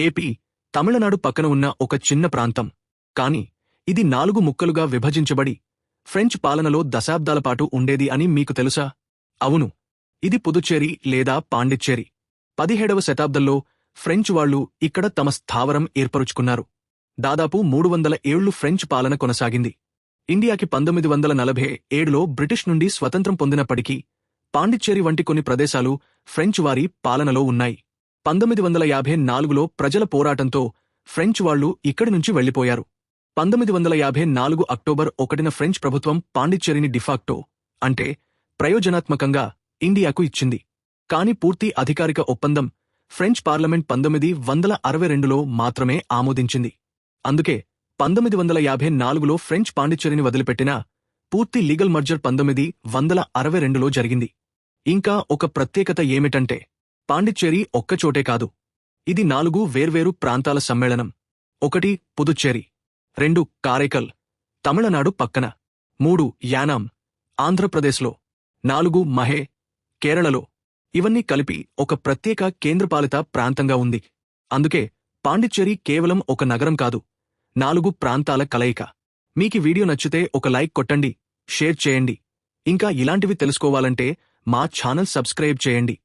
AP Tamil Nadu పక్కన ఉన్న ఒక చిన్న ప్రాంతం. కాని ఇది నాలుగు ముక్కలుగా విభజించబడి ఫ్రెంచ్ పాలనలో దశాబ్దాల పాటు ఉండేది అని మీకు తెలుసా? అవును. ఇది పుదుచ్చేరి లేదా పాండిచ్చేరి. పదిహేడవ శతాబ్దంలో ఫ్రెంచ్ వాళ్ళు ఇక్కడ తమ స్థావరం ఏర్పరుచుకున్నారు. దాదాపు మూడు వందల ఏళ్ళు ఫ్రెంచ్ పాలన కొనసాగింది. ఇండియాకి పంతొమ్మిది వందల నలభై ఏడులో బ్రిటిష్ నుండి స్వతంత్రం పొందినప్పటికీ పాండిచ్చేరి వంటి కొన్ని ప్రదేశాలు ఫ్రెంచ్ వారి పాలనలో ఉన్నాయి. పంతొమ్మిది వందల యాభై నాలుగులో ప్రజల పోరాటంతో ఫ్రెంచ్ వాళ్ళు ఇక్కడి నుంచి వెళ్ళిపోయారు పంతొమ్మిది వందల యాభై నాలుగు అక్టోబర్ ఒకటిన ఫ్రెంచ్ ప్రభుత్వం పాండిచ్చేరిని డిఫాక్టో అంటే ప్రయోజనాత్మకంగా ఇండియాకు ఇచ్చింది. కాని పూర్తి అధికారిక ఒప్పందం ఫ్రెంచ్ పార్లమెంట్ పంతొమ్మిది వందల అరవై రెండులో మాత్రమే ఆమోదించింది. అందుకే పంతొమ్మిది వందల యాభై నాలుగులో ఫ్రెంచ్ పాండిచ్చేరిని వదిలిపెట్టినా పూర్తి లీగల్ మర్జర్ పంతొమ్మిది వందల అరవై రెండులో జరిగింది. ఇంకా ఒక ప్రత్యేకత ఏమిటంటే పాండిచ్చేరి ఒక్కచోటే కాదు. ఇది నాలుగు వేర్వేరు ప్రాంతాల సమ్మేళనం. ఒకటి పుదుచ్చేరి. రెండు కారైకల్. తమిళనాడు పక్కన. మూడు యానాం. ఆంధ్రప్రదేశ్లో. నాలుగు మహే. కేరళలో. ఇవన్నీ కలిపి ఒక ప్రత్యేక కేంద్రపాలిత ప్రాంతంగా ఉంది. అందుకే పాండిచ్చేరి కేవలం ఒక నగరం కాదు. నాలుగు ప్రాంతాల కలయిక. మీకి వీడియో నచ్చితే ఒక లైక్ కొట్టండి షేర్ చేయండి. ఇంకా ఇలాంటివి తెలుసుకోవాలంటే మా ఛానల్ సబ్స్క్రైబ్ చేయండి.